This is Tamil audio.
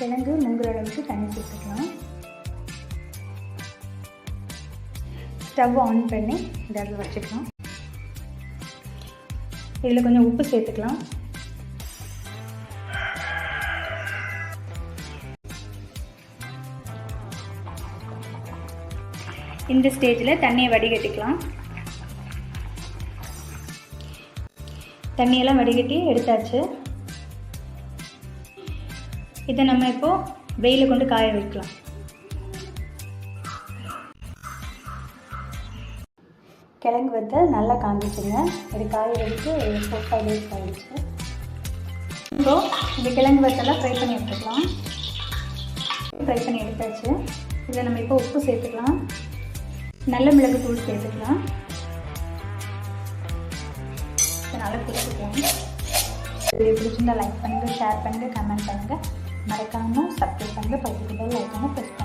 கிழங்கு மூங்குற அளவுக்கு தண்ணி சேர்த்துக்கலாம். ஸ்டவ் ஆன் பண்ணி இந்த இடத்துல வச்சுக்கலாம். இதில் கொஞ்சம் உப்பு சேர்த்துக்கலாம். இந்த ஸ்டேஜில் தண்ணியை வடிகட்டிக்கலாம். தண்ணியெல்லாம் வடிகட்டி எடுத்தாச்சு. இதை நம்ம இப்போது வெயில கொண்டு காய வைக்கலாம். கிழங்கு வத்தல் நல்லா காஞ்சிச்சுங்க. இது காய வச்சு ஃபோர் ஃபைவ் டேஸ் ஆகிடுச்சு இப்போ இந்த கிழங்கு வத்தெல்லாம் ஃப்ரை பண்ணி எடுத்துக்கலாம். ஃப்ரை பண்ணி எடுத்தாச்சு. இதில் நம்ம இப்போ உப்பு சேர்த்துக்கலாம். நல்ல மிளகு தூள் சேர்த்துக்கலாம். இதை நல்லா பிடிச்சிக்கலாம் வீடியோ பிடிச்சிருந்தா லைக் பண்ணுங்கள் ஷேர் பண்ணுங்கள் கமெண்ட் பண்ணுங்கள் மறக்காமல் சப்ஸ்கிரைப் பண்ணுங்கள் பக்கத்து லைக் பண்ணி ப்ரெஸ் பண்ணுங்கள்